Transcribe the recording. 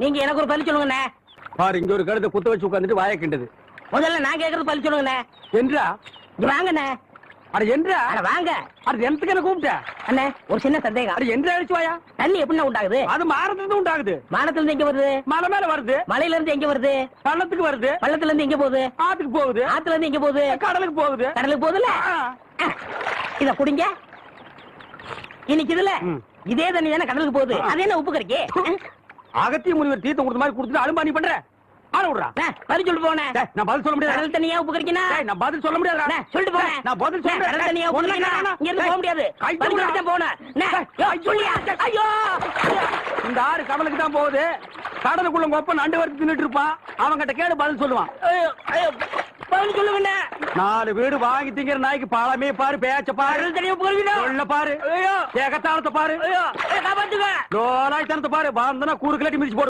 நீங்க எனக்கு ஒரு பதில் சொல்லுங்கண்ணே. பாரு இங்க ஒரு கழுதை குத்த வச்சு உட்காந்துட்டு வாய கிண்டது. முதல்ல நான் கேக்குறது பதில் சொல்லுங்கண்ணே. என்றா? இங்க வாங்கண்ணே. அட என்றா? அட வாங்க. அது எனக்கு என்ன கூப்பிட்ட? அண்ணே ஒரு சின்ன சந்தேகம். அட என்றா அடிச்சு வாயா? தண்ணி எப்படிண்ணே உண்டாகுது? அது மாறதுக்கு உண்டாகுது. வானத்துல இருந்து எங்க வருது? மலை மேல வருது. மலையில இருந்து எங்க வருது? பள்ளத்துக்கு வருது. பள்ளத்துல இருந்து எங்க போகுது? ஆத்துக்கு போகுது. ஆத்துல இருந்து எங்க போகுது? கடலுக்கு போகுது. கடலுக்கு போகுதுல. இத குடிங்க. இன்னைக்கு இதுல. இதே தண்ணி தானே கடலுக்கு போகுது. அது என்ன உப்பு கறிக்கு அகத்திய முனிவர் தீர்த்தம் கொடுத்த மாதிரி கொடுத்துட்டு அலும்பாணி பண்ற? ஆள விடுறா. பதில் டேய், நான் பதில் சொல்ல முடியாது கடல் தண்ணியா உப்பு கறிக்கினா நான் பதில் சொல்ல முடியாது சொல்லிட்டு போறேன் நான் பதில் சொல்ல கடல் தண்ணியா உப்பு கறிக்கினா இங்க இருந்து போக முடியாது. பதில் சொல்லிட்டு தான் போனேன் சொல்லியா? ஐயோ! இந்த ஆறு கடலுக்கு தான் போகுது. கடலுக்குள்ள ஒப்ப நண்டு வறுத்து தின்னுட்டு இருப்பான். அவன்கிட்ட கேடு பதில் சொல்லுவான். சொல்லுங்க நாலு வீடு வாங்கி திங்கிற நாய்க்கு பாலமே பாரு பேச்ச பாரு. சொல்ல பாரு. ஏகத்தாளத்தை பாரு. லோலாய்த்தனத்தை பாரு. வாழ்ந்தனா கூறு கிளட்டி மிதிச்சு போடு.